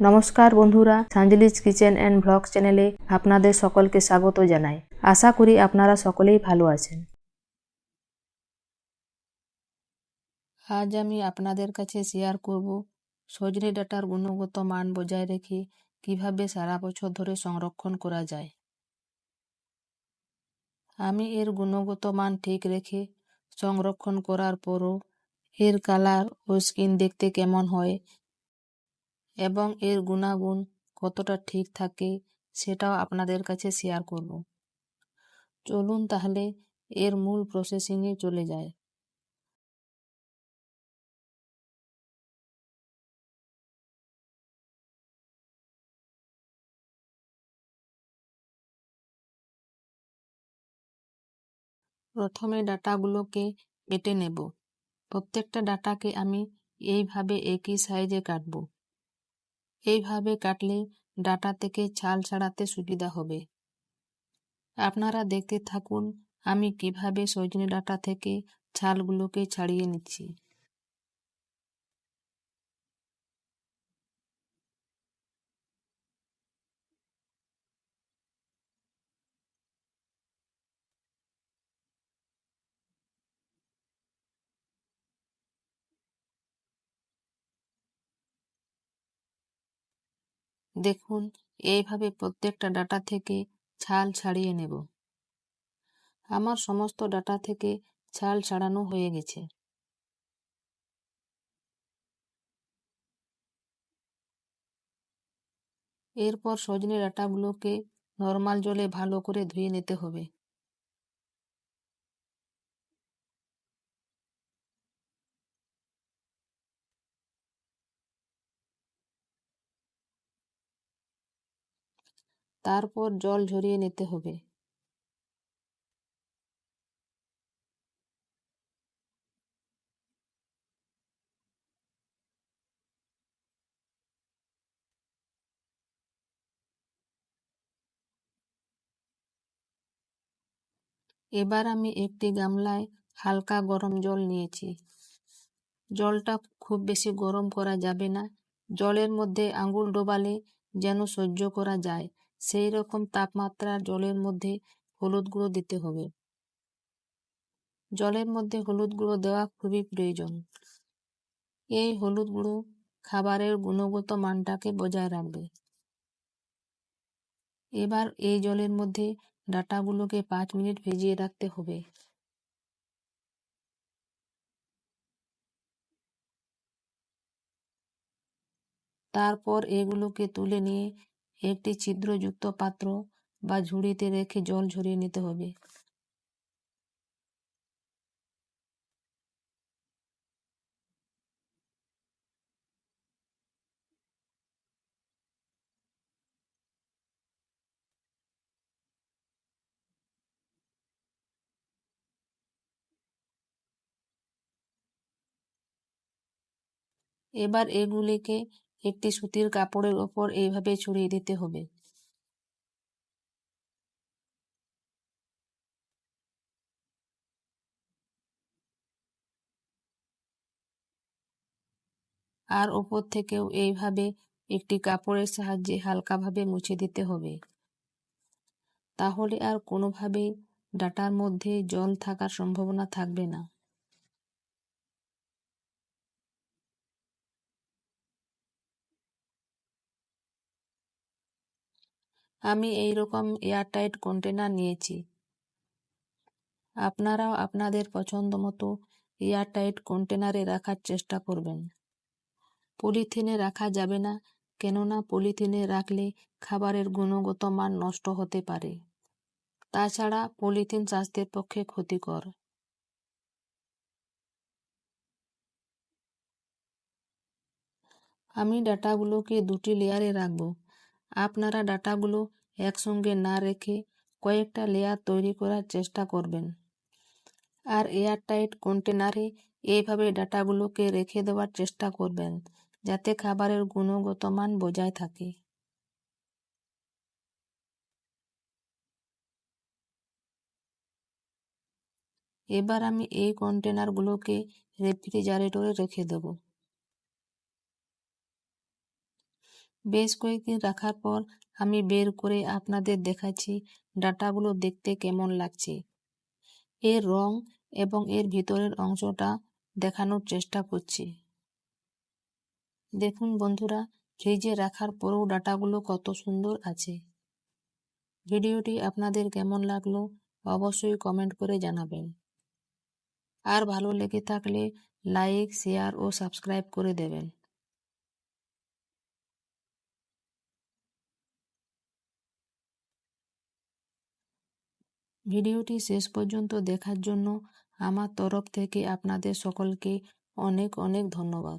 নমস্কার বন্ধুরা সাঞ্জলিজ kitchen and blog চ্যানেলে আপনাদের সকলকে স্বাগত জানাই। আশা করি আপনারা সকলেই ভালো আছেন। আজ আমি আপনাদের কাছে শেয়ার করব সজনে ডাটার গুণগত মান বজায় রেখে কীভাবে সারা বছর ধরে সংরক্ষণ করা যায়। আমি এর গুণগত মান ঠিক রেখে সংরক্ষণ করার পরও এর কালার ও স্কিন দেখতে কেমন হয় এবং এর গুণাগুণ কতটা ঠিক থাকে সেটাও আপনাদের কাছে শেয়ার করব। চলুন তাহলে এর মূল প্রসেসিংয়ে চলে যায় প্রথমে ডাটাগুলোকে কেটে নেব। প্রত্যেকটা ডাটাকে আমি এইভাবে একই সাইজে কাটব। এইভাবে কাটলে ডাটা থেকে ছাল ছাড়াতে সুবিধা হবে। আপনারা দেখতে থাকুন আমি কীভাবে সজনে ডাটা থেকে ছালগুলোকে ছাড়িয়ে নিচ্ছি। দেখুন, এইভাবে প্রত্যেকটা ডাটা থেকে ছাল ছাড়িয়ে নেব। আমার সমস্ত ডাটা থেকে ছাল ছাড়ানো হয়ে গেছে। এরপর সজনে ডাটাগুলোকে নর্মাল জলে ভালো করে ধুয়ে নিতে হবে। তারপর জল ঝরিয়ে নিতে হবে। এবার আমি একটি গামলায় হালকা গরম জল নিয়েছি। জলটা খুব বেশি গরম করা যাবে না। জলের মধ্যে আঙুল ডোবালে যেন সহ্য করা যায়। সেই রকম তাপমাত্রার জলের মধ্যে হলুদ গুঁড়ো দিতে হবে। জলের মধ্যে হলুদ গুঁড়ো দেওয়া খুবই প্রয়োজন। এই হলুদ গুঁড়ো খাবারের গুণগত মানটাকে বজায় রাখবে। এবার এই জলের মধ্যে ডাটাগুলোকে পাঁচ মিনিট ভিজিয়ে রাখতে হবে। তারপর এগুলোকে তুলে নিয়ে একটি ছিদ্রযুক্ত পাত্র বা ঝুড়িতে রেখে জল ঝরিয়ে নিতে হবে। এবার এগুলিকে একটি সুতির কাপড়ের ওপর এইভাবে ছড়িয়ে দিতে হবে। আর ওপর থেকেও এইভাবে একটি কাপড়ের সাহায্যে হালকাভাবে মুছে দিতে হবে। তাহলে আর কোনোভাবেই ডাটার মধ্যে জল থাকার সম্ভাবনা থাকবে না। আমি এই রকম এয়ারটাইট কন্টেনার নিয়েছি। আপনারাও আপনাদের পছন্দ মতো এয়ারটাইট কন্টেনারে রাখার চেষ্টা করবেন। পলিথিনে রাখা যাবে না, কেননা পলিথিনে রাখলে খাবারের গুণগত মান নষ্ট হতে পারে। তাছাড়া পলিথিন স্বাস্থ্যের পক্ষে ক্ষতিকর। আমি ডাটাগুলোকে দুটি লেয়ারে রাখব। আপনারা ডাটাগুলো একসঙ্গে না রেখে কয়েকটা লেয়ার তৈরি করার চেষ্টা করবেন। আর এয়ারটাইট কন্টেনারে এইভাবে ডাটাগুলোকে রেখে দেওয়ার চেষ্টা করবেন, যাতে খাবারের গুণগত মান বজায় থাকে। এবার আমি এই কন্টেনারগুলোকে রেফ্রিজারেটরে রেখে দেব। বেশ কয়েকদিন রাখার পর আমি বের করে আপনাদের দেখাচ্ছি, ডাটাগুলো দেখতে কেমন লাগছে। এর রং এবং এর ভিতরের অংশটা দেখানোর চেষ্টা করছি। দেখুন বন্ধুরা, ফ্রিজে রাখার পরেও ডাটাগুলো কত সুন্দর আছে। ভিডিওটি আপনাদের কেমন লাগল অবশ্যই কমেন্ট করে জানাবেন। আর ভালো লেগে থাকলে লাইক, শেয়ার ও সাবস্ক্রাইব করে দেবেন। ভিডিওটি শেষ পর্যন্ত দেখার জন্য আমার তরফ থেকে আপনাদের সকলকে অনেক অনেক ধন্যবাদ।